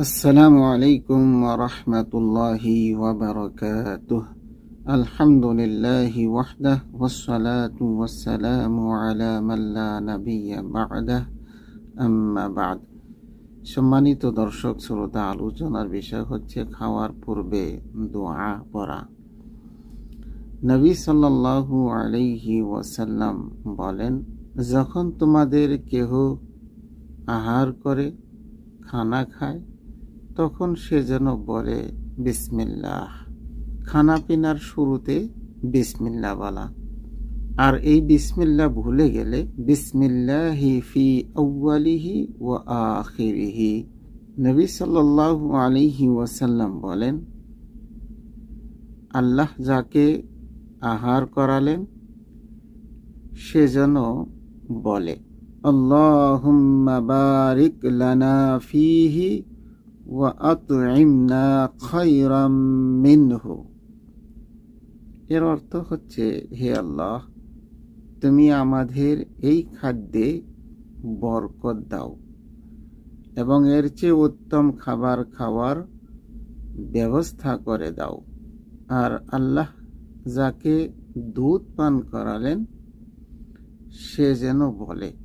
السلام عليكم ورحمة الله وبركاته الحمد لله وحده والصلاة والسلام على من لا نبي بعده أما بعد সম্মানিত দর্শক শ্রোতা আলোচনার বিষয় হচ্ছে খাওয়ার পূর্বে দোয়া পড়া নবী সাল্লাল্লাহু আলাইহি ওয়াসাল্লাম বলেন যখন তোমাদের কেহ আহার করে খানা খায় তখন সে যেন বলে, বিসমিল্লাহ। খানা পিনার শুরুতে বিসমিল্লা বলা। আর এই বিসমিল্লা ভুলে গেলে, বিসমিল্লাহি ফি আউয়ালিহি ওয়া আখিরিহি। নবী সাল্লাল্লাহু আলাইহি ওয়াসাল্লাম বলেন, আল্লাহ যাকে আহার করালেন, সে যেন বলে, আল্লাহুম্মা বারিক লানা ফিহি এর অর্থ হচ্ছে, হে আল্লাহ, তুমি আমাদের এই খাদ্যে বরকত দাও এবং এর চেয়ে উত্তম খাবার খাওয়ার ব্যবস্থা করে দাও। আর আল্লাহ যাকে দুধ পান করালেন, সে যেন বলে।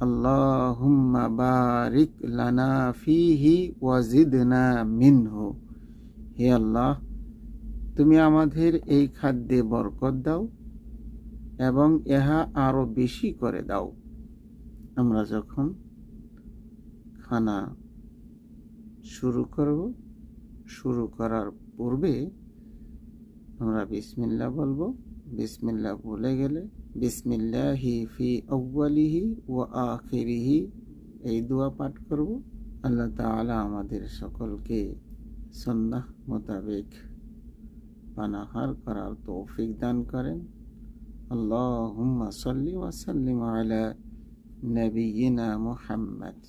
আল্লাহুম্মা বারিক লানা ফিহি ওয়াজিদনা মিনহু। হে আল্লাহ, তুমি আমাদের এই খাদ্যে বরকত দাও এবং ইহা আরও বেশি করে দাও। আমরা যখন খানা শুরু করব, শুরু করার পূর্বে আমরা বিসমিল্লা বলব। বিসমিল্লা ভুলে গেলে, বিসমিল্লাহি ফি আউ্বালিহি ও আখিরিহি। এই দোয়া পাঠ করব। আল্লাহ তাআলা আমাদের সকলকে সন্ন্যাহ মোতাবেক পানাহার করার তৌফিক দান করেন। আল্লাহুম্মা সাল্লি ওয়া সাল্লিম আলা নবিয়িনা মুহাম্মদ।